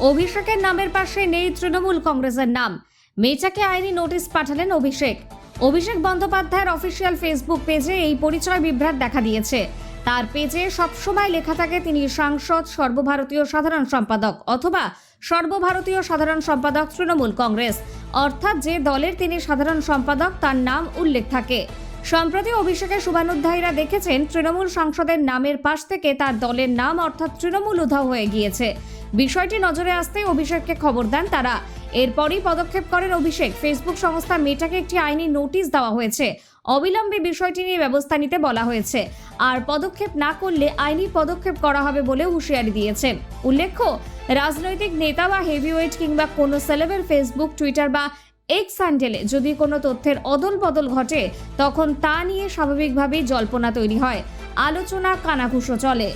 অভিষেকের নামের পাশে নেই তৃণমূল কংগ্রেসের নাম। মেচাকে আইনি নোটিশ পাঠালেন অভিষেক। অভিষেক বন্দ্যোপাধ্যায়ের অফিসিয়াল ফেসবুক পেজে এই পরিচয় বিভ্রাট দেখা দিয়েছে। তার পেজে সবসময় লেখা থাকে তিনি সাংসদ, সর্বভারতীয় সাধারণ সম্পাদক অথবা সর্বভারতীয় সাধারণ সম্পাদক তৃণমূল কংগ্রেস। অর্থাৎ যে দলের তিনি সাধারণ সম্পাদক তার নাম উল্লেখ থাকে। সম্প্রতি অভিষেকের শুভানুধ্যায়ীরা দেখেছেন, তৃণমূল সাংসদের নামের পাশ থেকে তার দলের নাম অর্থাৎ তৃণমূল উধাও হয়ে গিয়েছে। বিষয়টি নজরে আসতে অভিষেককে খবর দেন তারা। এরপরই পদক্ষেপ করেন অভিষেক। ফেসবুক সংস্থা মেটাকে একটি আইনি নোটিশ দেওয়া হয়েছে। অবিলম্বে বিষয়টি নিয়ে ব্যবস্থা নিতে বলা হয়েছে। আর পদক্ষেপ না করলে আইনি পদক্ষেপ করা হবে বলে হুঁশিয়ারি দিয়েছে। উল্লেখ্য, রাজনৈতিক নেতা বা হেভিওয়েট কিংবা কোনো সেলেবের ফেসবুক, টুইটার বা এক্স হ্যান্ডেলে যদি কোনো তথ্যের অদল বদল ঘটে, তখন তা নিয়ে স্বাভাবিকভাবেই জল্পনা তৈরি হয়। আলোচনা কানাঘুষো চলে।